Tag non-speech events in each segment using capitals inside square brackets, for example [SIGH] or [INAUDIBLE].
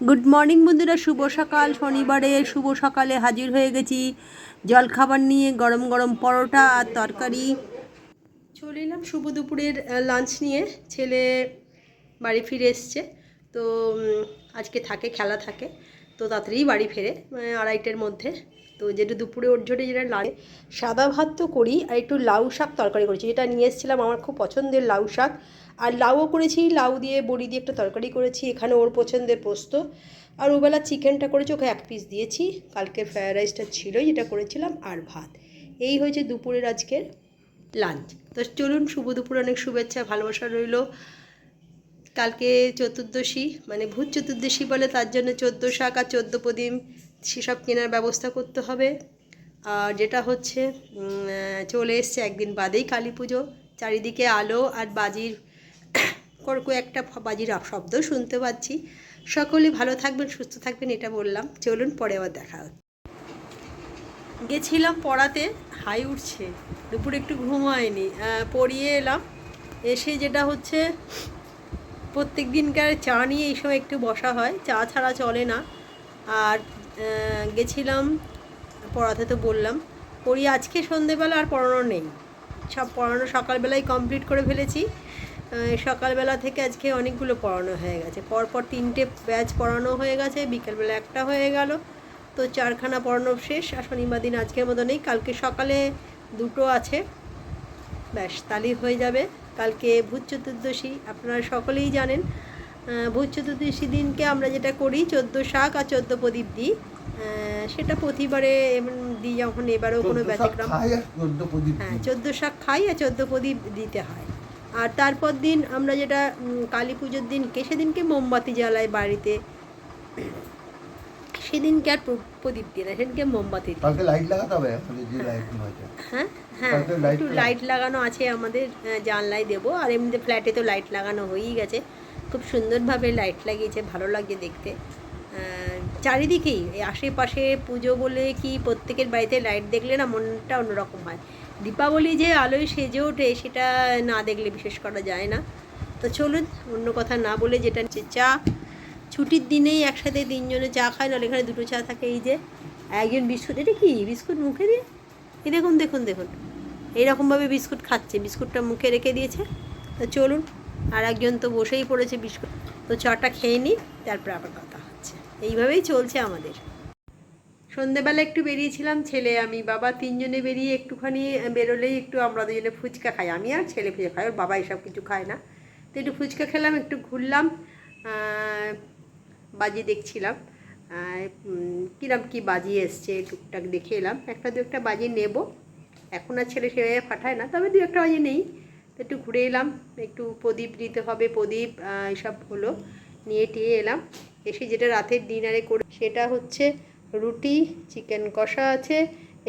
Good morning বন্ধুরা। শুভ সকাল। শনিবারে শুভ সকালে হাজির হয়ে গেছি। জলখাবার নিয়ে গরম গরম পরোটা আর তরকারি। চলে এলাম শুভ দুপুরের লাঞ্চ নিয়ে। ছেলে বাড়ি ফিরে এসছে। তো আজকে থাকে, খেলা থাকে। তো তাড়াতাড়ি বাড়ি ফেরে আড়াইটের মধ্যে। তো যেটা দুপুরে ওর জন্য যেটা লাগে, সাদা ভাত তো করি আর একটু লাউ শাক তরকারি করেছি। যেটা নিয়ে এসেছিলাম আমার খুব পছন্দের লাউ শাক। আর লাউও করেছি, লাউ দিয়ে বড়ি দিয়ে একটা তরকারি করেছি, এখানে ওর পছন্দের পোস্ত। আর ওবেলা চিকেনটা করেছি, ওকে এক পিস দিয়েছি। কালকে ফ্রায়েড রাইসটা ছিল যেটা করেছিলাম, আর ভাত। এই হয়েছে দুপুরের আজকের লাঞ্চ তো চলুন, শুভ দুপুর, অনেক শুভেচ্ছা, ভালোবাসা রইল। কালকে চতুর্দশী মানে ভূত চতুর্দশী বলে তার জন্য চোদ্দ শাক আর চোদ্দ প্রদীপ সেসব কেনার ব্যবস্থা করতে হবে। আর যেটা হচ্ছে চলে এসছে একদিন বাদেই কালী পুজো। চারিদিকে আলো আর বাজির [COUGHS] করকো একটা বাজির শব্দ শুনতে পাচ্ছি। সকলে ভালো থাকবেন, সুস্থ থাকবেন, এটা বললাম। চলুন পরে আবার দেখা হচ্ছে। গেছিলাম পড়াতে, হাই উঠছে, দুপুরে একটু ঘুম হয়নি। পড়িয়ে এলাম, এসে যেটা হচ্ছে প্রত্যেক দিনকার চা নিয়ে এই সময় একটু বসা হয়। চা ছাড়া চলে না। আর গেছিলাম, পড়াতে তো বললাম। পড়ি আজকে সন্ধেবেলা আর পড়ানো নেই। সব পড়ানো সকালবেলায় কমপ্লিট করে ফেলেছি। সকালবেলা থেকে আজকে অনেকগুলো পড়ানো হয়ে গেছে। পরপর তিনটে ব্যাচ পড়ানো হয়ে গেছে, বিকেলবেলা একটা হয়ে গেল। তো চারখানা পড়ানো শেষ, আর শনিবার দিন আজকের মতো নেই। কালকে সকালে দুটো আছে। ব্যাস, তালি হয়ে যাবে। কালকে ভূত চতুর্দশী, আপনারা সকলেই জানেন। ভূত চতুর্দশী দিনকে আমরা যেটা করি চোদ্দ শাক আর চোদ্দ প্রদীপ দিই। সেটা প্রতিবারে এমন দিই যখন এবারেও কোনো ব্যতিক্রম হ্যাঁ চোদ্দ শাক খাই আর চোদ্দ প্রদীপ দিতে হয়। আর তারপর দিন আমরা যেটা কালী পুজোর দিনকে সেদিনকে মোমবাতি জ্বালাই বাড়িতে। সেদিনকে আর প্রদীপ দিই না সেদিনকে মোমবাতি দিই। লাইট লাগাতে হবে হ্যাঁ হ্যাঁ একটু লাইট লাগানো আছে আমাদের জানলায় দেবো। আর এমনিতে ফ্ল্যাটে তো লাইট লাগানো হয়েই গেছে। খুব সুন্দরভাবে লাইট লাগিয়েছে, ভালো লাগে দেখতে। চারিদিকেই আশেপাশে পুজো বলে কি প্রত্যেকের বাড়িতে লাইট দেখলে না মনটা অন্যরকম হয়। দীপাবলি যে আলোয় সেজে ওঠে সেটা না দেখলে বিশেষ করা যায় না। তো চলুন, অন্য কথা না বলে যেটা হচ্ছে চা। ছুটির দিনেই একসাথে তিনজনে চা খায়, নাহলে এখানে দুটো চা থাকে, এই যে একজন বিস্কুট, এটা কি? বিস্কুট মুখে দিয়ে? এই দেখুন দেখুন দেখুন। এইরকমভাবে বিস্কুট খাচ্ছে, বিস্কুটটা মুখে রেখে দিয়েছে। তো চলুন আর একজন তো বসেই পড়েছে বিস্কুট। তো চাটা খেয়ে নিই তারপর আবার কথা হচ্ছে। এইভাবেই চলছে আমাদের। সন্ধেবেলা একটু বেরিয়েছিলাম ছেলে, আমি বাবা তিনজনে বেরিয়ে একটুখানি বেরোলেই একটু আমরা দুজনে ফুচকা খাই। আমি আর ছেলে ফুচকা খাই ওর বাবা এসব কিছু খায় না। তো একটু ফুচকা খেলাম, একটু ঘুরলাম বাজি দেখছিলাম। কিরম কি বাজি এসছে, টুকটাক দেখে এলাম। একটা দু একটা বাজি নেব। এখন আর ছেলে সেভাবে পাঠায় না, তবে দু একটা বাজি নেই। একটু ঘুরে এলাম, একটু প্রদীপ নিতে হবে, প্রদীপ এসব হলো, নিয়ে টিয়ে এলাম। এসে যেটা রাতের ডিনারে করে, সেটা হচ্ছে রুটি, চিকেন কষা আছে,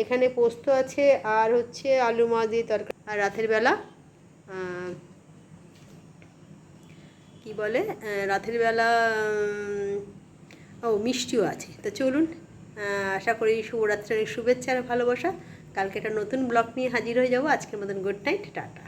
এখানে পোস্ত আছে, আর হচ্ছে আলু মাছ দিয়ে তরকারি। আর রাতের বেলা কি বলে রাতের বেলা ও, মিষ্টিও আছে। তো চলুন আশা করি শুভরাত্রির শুভেচ্ছা আর ভালোবাসা। কালকে একটা নতুন ব্লগ নিয়ে হাজির হয়ে যাব। আজকের মতন গুড নাইট টাটা।